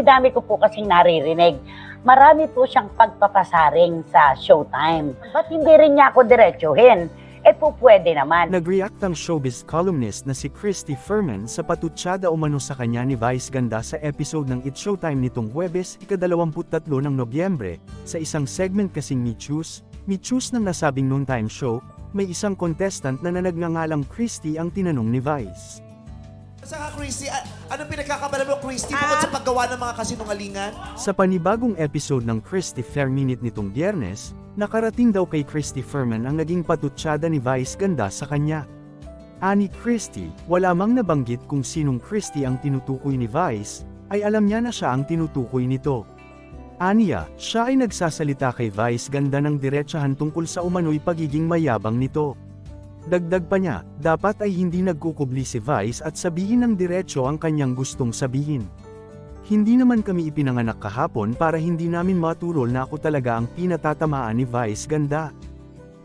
dami ko po kasing naririnig. Marami po siyang pagpapasaring sa showtime. Ba't hindi rin niya ako diretsuhin? Eh po pwede naman. Nag-react ang showbiz columnist na si Christy Furman sa patutsada umano sa kanya ni Vice Ganda sa episode ng It Showtime nitong Huwebes, ika-23 ng Nobyembre. Sa isang segment kasing Me Choose, Me Choose ng nasabing noontime show, may isang contestant na nanagngangalang Christy ang tinanong ni Vice. Saka Christy, anong pinagkakabala mo Christy bukod sa paggawa ng mga kasinungalingan? Sa panibagong episode ng Christy Fair Minute nitong biyernes, nakarating daw kay Christy Furman ang naging patutsada ni Vice Ganda sa kanya. Ani Christy, wala mang nabanggit kung sinong Christy ang tinutukoy ni Vice, ay alam niya na siya ang tinutukoy nito. Aniya, siya ay nagsasalita kay Vice Ganda ng diretsahan tungkol sa umano'y pagiging mayabang nito. Dagdag pa niya, dapat ay hindi nagkukubli si Vice at sabihin ng diretso ang kanyang gustong sabihin. Hindi naman kami ipinanganak kahapon para hindi namin maturol na ako talaga ang pinatatamaan ni Vice Ganda.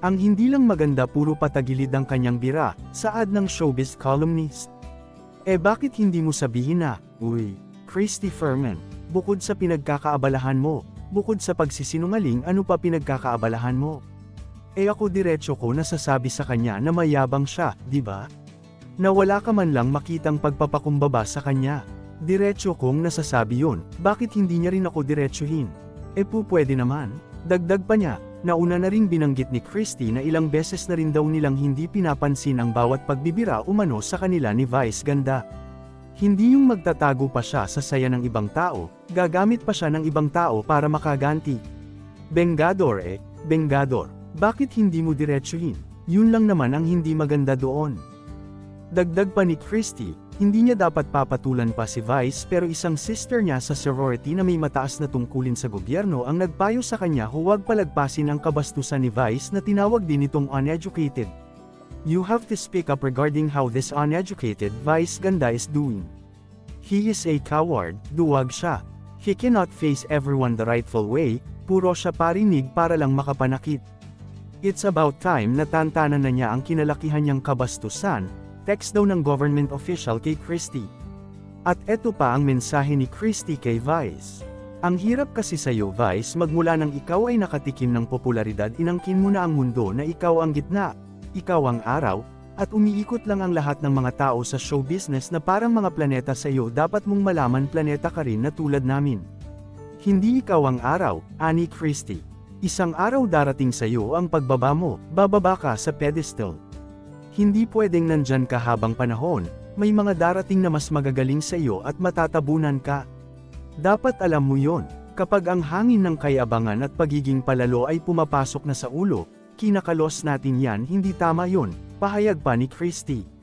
Ang hindi lang maganda puro patagilid ang kanyang bira, saad ng showbiz columnist. Eh bakit hindi mo sabihin na, uy, Christy Furman, bukod sa pinagkakaabalahan mo, bukod sa pagsisinungaling ano pa pinagkakaabalahan mo? Eh ako diretso ko nasasabi sa kanya na mayabang siya, di ba? Na wala ka man lang makitang pagpapakumbaba sa kanya. Diretso kong nasasabi yon, bakit hindi niya rin ako diretsuhin? E po pwede naman. Dagdag pa niya, nauna na rin binanggit ni Christy na ilang beses na rin daw nilang hindi pinapansin ang bawat pagbibira umano sa kanila ni Vice Ganda. Hindi yung magtatago pa siya sa saya ng ibang tao, gagamit pa siya ng ibang tao para makaganti. Bengador eh, Bengador, bakit hindi mo diretsuhin? Yun lang naman ang hindi maganda doon. Dagdag pa ni Christy, hindi niya dapat papatulan pa si Vice pero isang sister niya sa sorority na may mataas na tungkulin sa gobyerno ang nagpayo sa kanya huwag palagpasin ang kabastusan ni Vice na tinawag din itong uneducated. You have to speak up regarding how this uneducated Vice Ganda is doing. He is a coward, duwag siya. He cannot face everyone the rightful way, puro siya parinig para lang makapanakit. It's about time na tantanan na niya ang kinalakihan niyang kabastusan, text daw ng government official kay Christie. At eto pa ang mensahe ni Christie kay Vice. Ang hirap kasi sa'yo Vice magmula nang ikaw ay nakatikim ng popularidad inangkin mo na ang mundo na ikaw ang gitna, ikaw ang araw, at umiikot lang ang lahat ng mga tao sa show business na parang mga planeta sa iyo dapat mong malaman planeta ka rin na tulad namin. Hindi ikaw ang araw, ani Christie. Isang araw darating sa iyo ang pagbaba mo, bababa ka sa pedestal. Hindi pwedeng nandyan ka habang panahon, may mga darating na mas magagaling sa iyo at matatabunan ka. Dapat alam mo yon, kapag ang hangin ng kayabangan at pagiging palalo ay pumapasok na sa ulo, kinakalos natin yan hindi tama yon, pahayag pa ni Christie.